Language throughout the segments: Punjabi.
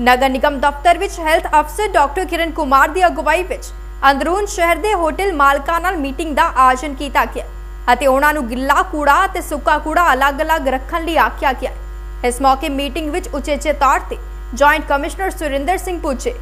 ਨਗਰ ਨਿਗਮ ਦਫ਼ਤਰ ਵਿੱਚ ਹੈਲਥ ਅਫਸਰ ਡਾਕਟਰ ਕਿਰਨ ਕੁਮਾਰ ਦੀ ਅਗਵਾਈ ਵਿੱਚ ਅੰਦਰੂਨ ਸ਼ਹਿਰ ਦੇ ਹੋਟਲ ਮਾਲਕਾਂ ਨਾਲ ਮੀਟਿੰਗ ਦਾ ਆਯੋਜਨ ਕੀਤਾ ਗਿਆ ਅਤੇ ਉਹਨਾਂ ਨੂੰ ਗਿੱਲਾ ਕੂੜਾ ਅਤੇ ਸੁੱਕਾ ਕੂੜਾ ਅਲੱਗ-ਅਲੱਗ ਰੱਖਣ ਲਈ ਆਖਿਆ ਗਿਆ। ਇਸ ਮੌਕੇ ਮੀਟਿੰਗ ਵਿੱਚ ਉਚੇਚੇ ਤੌਰ ਤੇ ਜੁਆਇੰਟ ਕਮਿਸ਼ਨਰ ਸੁਰਿੰਦਰ ਸਿੰਘ ਪੁੱਜੇ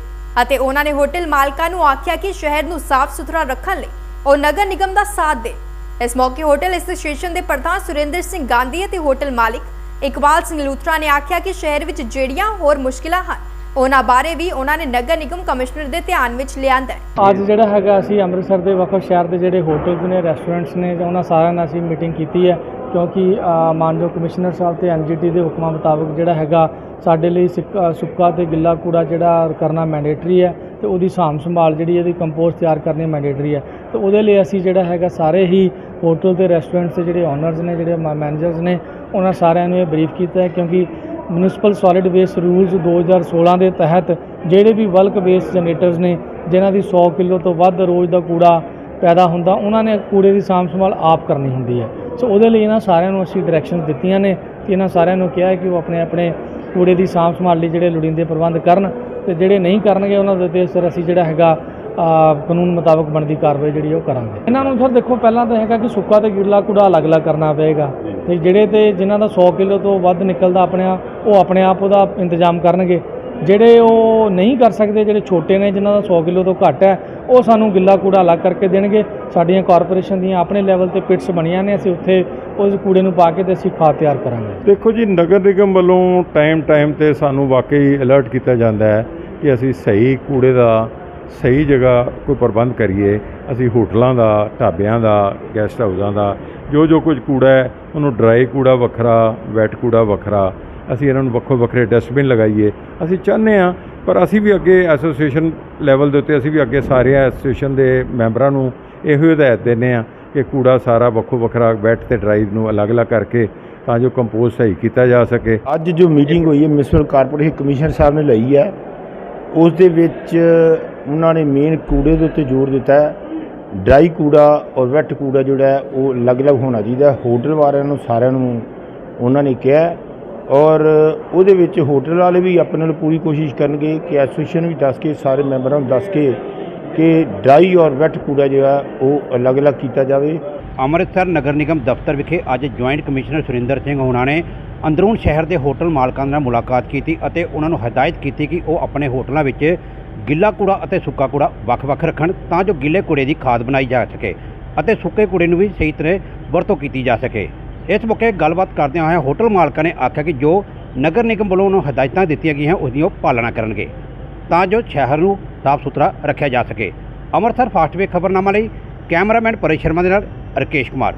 ਅਤੇ ਉਹਨਾਂ ਨੇ ਹੋਟਲ ਮਾਲਕਾਂ ਨੂੰ ਆਖਿਆ ਕਿ ਸ਼ਹਿਰ ਨੂੰ ਸਾਫ਼ ਸੁਥਰਾ ਰੱਖਣ ਲਈ ਉਹ ਨਗਰ ਨਿਗਮ ਦਾ ਸਾਥ ਦੇ। ਇਸ ਮੌਕੇ ਹੋਟਲ ਐਸੋਸੀਏਸ਼ਨ ਦੇ ਪ੍ਰਧਾਨ ਸੁਰਿੰਦਰ ਸਿੰਘ ਗਾਂਧੀ ਅਤੇ ਹੋਟਲ ਮਾਲਿਕ ਇਕਬਾਲ ਸਿੰਘ ਲੂਥਰਾ ਨੇ ਆਖਿਆ ਕਿ ਸ਼ਹਿਰ ਵਿੱਚ ਜਿਹੜੀਆਂ ਹੋਰ ਮੁਸ਼ਕਿਲਾਂ ਹਨ ਉਹਨਾਂ ਬਾਰੇ ਵੀ ਉਹਨਾਂ ਨੇ ਨਗਰ ਨਿਗਮ ਕਮਿਸ਼ਨਰ ਦੇ ਧਿਆਨ ਵਿੱਚ ਲਿਆਂਦਾ ਹੈ। ਅੱਜ ਜਿਹੜਾ ਹੈਗਾ ਅਸੀਂ ਅੰਮ੍ਰਿਤਸਰ ਦੇ ਵੱਖ ਵੱਖ ਸ਼ਹਿਰ ਦੇ ਜਿਹੜੇ ਹੋਟਲਸ ਨੇ ਰੈਸਟੋਰੈਂਟਸ ਨੇ ਉਹਨਾਂ ਸਾਰਿਆਂ ਨਾਲ ਅਸੀਂ ਮੀਟਿੰਗ ਕੀਤੀ ਹੈ ਕਿਉਂਕਿ ਅ, ਮਾਨਯੋਗ ਕਮਿਸ਼ਨਰ ਸਾਹਿਬ ਤੇ ਐਨਜੀਟੀ ਦੇ ਹੁਕਮਾਂ ਮੁਤਾਬਕ ਜਿਹੜਾ ਹੈਗਾ ਸਾਡੇ ਲਈ ਸਿੱਕ- ਸੁੱਕਾ ਤੇ ਗਿੱਲਾ ਕੂੜਾ ਜਿਹੜਾ ਕਰਨਾ ਮੈਂਡੇਟਰੀ ਹੈ ਤੇ ਉਹਦੀ ਸਾਂਭ ਸੰਭਾਲ ਜਿਹੜੀ ਇਹਦੀ ਕੰਪੋਸਟ ਤਿਆਰ ਕਰਨੀ ਮੈਂਡੇਟਰੀ ਹੈ। ਤੇ ਉਹਦੇ ਲਈ ਅਸੀਂ ਜਿਹੜਾ ਹੈਗਾ ਸਾਰੇ ਹੀ ਹੋਟਲ ਤੇ ਰੈਸਟੋਰੈਂਟਸ ਦੇ ਜਿਹੜੇ ਓਨਰਸ ਨੇ ਜਿਹੜੇ ਮੈਨੇਜਰਸ ਨੇ ਉਹਨਾਂ ਸਾਰਿਆਂ ਨੂੰ ਇਹ ਬਰੀਫ ਕੀਤਾ ਹੈ ਕਿਉਂਕਿ ਮਿਊਨਿਸਪਲ ਸੋਲਿਡ ਵੇਸਟ ਰੂਲਸ 2016 ਦੇ ਤਹਿਤ ਜਿਹੜੇ ਵੀ ਬਲਕ ਵੇਸਟ ਜਨਰੇਟਰਸ ਨੇ, ਜਿਨ੍ਹਾਂ ਦੀ 100 ਕਿਲੋ ਤੋਂ ਵੱਧ ਰੋਜ਼ ਦਾ ਕੂੜਾ ਪੈਦਾ ਹੁੰਦਾ, ਉਹਨਾਂ ਨੇ ਕੂੜੇ ਦੀ ਸਾਂਭ ਸੰਭਾਲ ਆਪ ਕਰਨੀ ਹੁੰਦੀ ਹੈ। ਸੋ ਉਹਦੇ ਲਈ ਇਹਨਾਂ ਸਾਰਿਆਂ ਨੂੰ ਅਸੀਂ ਡਾਇਰੈਕਸ਼ਨਸ ਦਿੱਤੀਆਂ ਨੇ ਕਿ ਇਹਨਾਂ ਸਾਰਿਆਂ ਨੂੰ ਕਿਹਾ ਹੈ ਕਿ ਉਹ ਆਪਣੇ ਆਪਣੇ ਕੂੜੇ ਦੀ ਸਾਂਭ ਸੰਭਾਲ ਲਈ ਜਿਹੜੇ ਲੋੜੀਂਦੇ ਪ੍ਰਬੰਧ ਕਰਨ ਤੇ ਜਿਹੜੇ ਨਹੀਂ ਕਰਨਗੇ ਉਹਨਾਂ ਦੇ ਉੱਤੇ ਸਰ ਅਸੀਂ ਜਿਹੜਾ ਹੈਗਾ ਕਾਨੂੰਨ ਮੁਤਾਬਕ ਬਣਦੀ ਕਾਰਵਾਈ ਜਿਹੜੀ ਉਹ ਕਰਾਂਗੇ। ਇਹਨਾਂ ਨੂੰ ਸਰ ਦੇਖੋ, ਪਹਿਲਾਂ ਤਾਂ ਹੈਗਾ ਕਿ ਸੁੱਕਾ ਤੇ ਗਿੱਲਾ ਕੂੜਾ ਅਲੱਗ-ਅਲੱਗ ਕਰਨਾ ਪਏਗਾ। ਤੇ ਜਿਹੜੇ ਤੇ ਜਿਨ੍ਹਾਂ ਦਾ 100 ਕਿਲੋ ਤੋਂ ਵੱਧ ਨਿਕਲਦਾ ਆਪਣੇ ਆਪ ਉਹ ਆਪਣੇ ਆਪ ਉਹਦਾ ਇੰਤਜ਼ਾਮ ਕਰਨਗੇ। ਜਿਹੜੇ ਉਹ ਨਹੀਂ ਕਰ ਸਕਦੇ, ਜਿਹੜੇ ਛੋਟੇ ਨੇ, ਜਿਨ੍ਹਾਂ ਦਾ 100 ਕਿਲੋ ਤੋਂ ਘੱਟ ਹੈ, ਉਹ ਸਾਨੂੰ ਗਿੱਲਾ ਕੂੜਾ ਅਲੱਗ ਕਰਕੇ ਦੇਣਗੇ। ਸਾਡੀਆਂ ਕਾਰਪੋਰੇਸ਼ਨ ਦੀਆਂ ਆਪਣੇ ਲੈਵਲ ਤੇ ਪਿਟਸ ਬਣੀਆਂ ਨੇ, ਅਸੀਂ ਉੱਥੇ ਉਸ ਕੂੜੇ ਨੂੰ ਪਾ ਕੇ ਤੇ ਅਸੀਂ ਖਾਦ ਤਿਆਰ ਕਰਾਂਗੇ। ਦੇਖੋ ਜੀ, ਨਗਰ ਨਿਗਮ ਵੱਲੋਂ ਟਾਈਮ ਟਾਈਮ ਤੇ ਸਾਨੂੰ ਵਾਕਈ ਅਲਰਟ ਕੀਤਾ ਜਾਂਦਾ ਹੈ ਕਿ ਅਸੀਂ ਸਹੀ ਕੂੜੇ ਦਾ ਸਹੀ ਜਗ੍ਹਾ ਕੋਈ ਪ੍ਰਬੰਧ ਕਰੀਏ, ਅਸੀਂ ਹੋਟਲਾਂ ਦਾ, ਢਾਬਿਆਂ ਦਾ ਗੈਸਟ ਹਾਊਸਾਂ ਦਾ, ਜੋ ਜੋ ਕੁਝ ਕੂੜਾ ਹੈ, ਉਹਨੂੰ ਡਰਾਈ ਕੂੜਾ ਵੱਖਰਾ ਵੈਟ ਕੂੜਾ ਵੱਖਰਾ, ਅਸੀਂ ਇਹਨਾਂ ਨੂੰ ਵੱਖੋ ਵੱਖਰੇ ਡਸਟਬਿਨ ਲਗਾਈਏ। ਅਸੀਂ ਚਾਹੁੰਦੇ ਹਾਂ, ਪਰ ਅਸੀਂ ਵੀ ਅੱਗੇ ਐਸੋਸੀਏਸ਼ਨ ਲੈਵਲ ਦੇ ਉੱਤੇ, ਅਸੀਂ ਵੀ ਅੱਗੇ ਸਾਰੇ ਐਸੋਸੀਏਸ਼ਨ ਦੇ ਮੈਂਬਰਾਂ ਨੂੰ ਇਹੋ ਹਦਾਇਤ ਦਿੰਦੇ ਹਾਂ ਕਿ ਕੂੜਾ ਸਾਰਾ ਵੱਖੋ ਵੱਖਰਾ ਵੈਟ ਤੇ ਡਰਾਈ ਨੂੰ ਅਲੱਗ-ਅਲੱਗ ਕਰਕੇ ਤਾਂ ਜੋ ਕੰਪੋਜ਼ ਸਹੀ ਕੀਤਾ ਜਾ ਸਕੇ। ਅੱਜ ਜੋ ਮੀਟਿੰਗ ਹੋਈ ਹੈ ਮਿਊਨਿਸਪਲ ਕਾਰਪੋਰੇਸ਼ਨ ਕਮਿਸ਼ਨਰ ਸਾਹਿਬ ਨੇ ਲਈ ਹੈ ਉਸ ਦੇ ਵਿੱਚ ਉਹਨਾਂ ਨੇ ਮੇਨ ਕੂੜੇ ਦੇ ਉੱਤੇ ਜ਼ੋਰ ਦਿੱਤਾ ਹੈ। ਡਰਾਈ ਕੂੜਾ ਔਰ ਵੈਟ ਕੂੜਾ ਜਿਹੜਾ ਉਹ ਅਲੱਗ-ਅਲੱਗ ਹੋਣਾ ਚਾਹੀਦਾ ਹੋਟਲ ਵਾਲਿਆਂ ਨੂੰ, ਸਾਰਿਆਂ ਨੂੰ ਉਹਨਾਂ ਨੇ ਕਿਹਾ ਔਰ ਉਹਦੇ ਵਿੱਚ ਹੋਟਲ ਵਾਲੇ ਵੀ ਆਪਣੇ ਨਾਲ ਪੂਰੀ ਕੋਸ਼ਿਸ਼ ਕਰਨਗੇ ਕਿ ਐਸੋਸੀਏਸ਼ਨ ਵੀ ਦੱਸ ਕੇ, ਸਾਰੇ ਮੈਂਬਰਾਂ ਨੂੰ ਦੱਸ ਕੇ ਕਿ ਡਰਾਈ ਔਰ ਵੈਟ ਕੂੜਾ ਜਿਹੜਾ ਉਹ ਅਲੱਗ-ਅਲੱਗ ਕੀਤਾ ਜਾਵੇ। ਅੰਮ੍ਰਿਤਸਰ ਨਗਰ ਨਿਗਮ ਦਫ਼ਤਰ ਵਿਖੇ ਅੱਜ ਜੁਆਇੰਟ ਕਮਿਸ਼ਨਰ ਸੁਰਿੰਦਰ ਸਿੰਘ ਹੋਣਾ ਨੇ ਅੰਦਰੂਨ ਸ਼ਹਿਰ ਦੇ ਹੋਟਲ ਮਾਲਕਾਂ ਨਾਲ ਮੁਲਾਕਾਤ ਕੀਤੀ ਅਤੇ ਉਹਨਾਂ ਨੂੰ ਹਦਾਇਤ ਕੀਤੀ ਕਿ ਉਹ ਆਪਣੇ ਹੋਟਲਾਂ ਵਿੱਚ ਗਿੱਲਾ ਕੂੜਾ ਅਤੇ ਸੁੱਕਾ ਕੂੜਾ ਵੱਖ-ਵੱਖ ਰੱਖਣ ਤਾਂ ਜੋ ਗਿੱਲੇ ਕੂੜੇ ਦੀ ਖਾਦ ਬਣਾਈ ਜਾ ਸਕੇ ਅਤੇ ਸੁੱਕੇ ਕੂੜੇ ਨੂੰ ਵੀ ਸਹੀ ਤਰ੍ਹਾਂ ਵਰਤੋਂ ਕੀਤੀ ਜਾ ਸਕੇ। ਇਸ ਮੌਕੇ ਗੱਲਬਾਤ ਕਰਦਿਆਂ ਹੋਇਆਂ ਹੋਟਲ ਮਾਲਕਾਂ ਨੇ ਆਖਿਆ ਕਿ ਜੋ ਨਗਰ ਨਿਗਮ ਵੱਲੋਂ ਉਹਨਾਂ ਹਦਾਇਤਾਂ ਦਿੱਤੀਆਂ ਗਈਆਂ ਉਸ ਦੀ ਉਹ ਪਾਲਣਾ ਕਰਨਗੇ ਤਾਂ ਜੋ ਸ਼ਹਿਰ ਨੂੰ ਸਾਫ਼ ਸੁਥਰਾ ਰੱਖਿਆ ਜਾ ਸਕੇ। ਅੰਮ੍ਰਿਤਸਰ ਫਾਸਟਵੇ ਖਬਰਨਾਮਾ ਲਈ ਕੈਮਰਾਮੈਨ ਪਰੇਸ਼ ਸ਼ਰਮਾ ਦੇ ਨਾਲ ਰਕੇਸ਼ ਕੁਮਾਰ।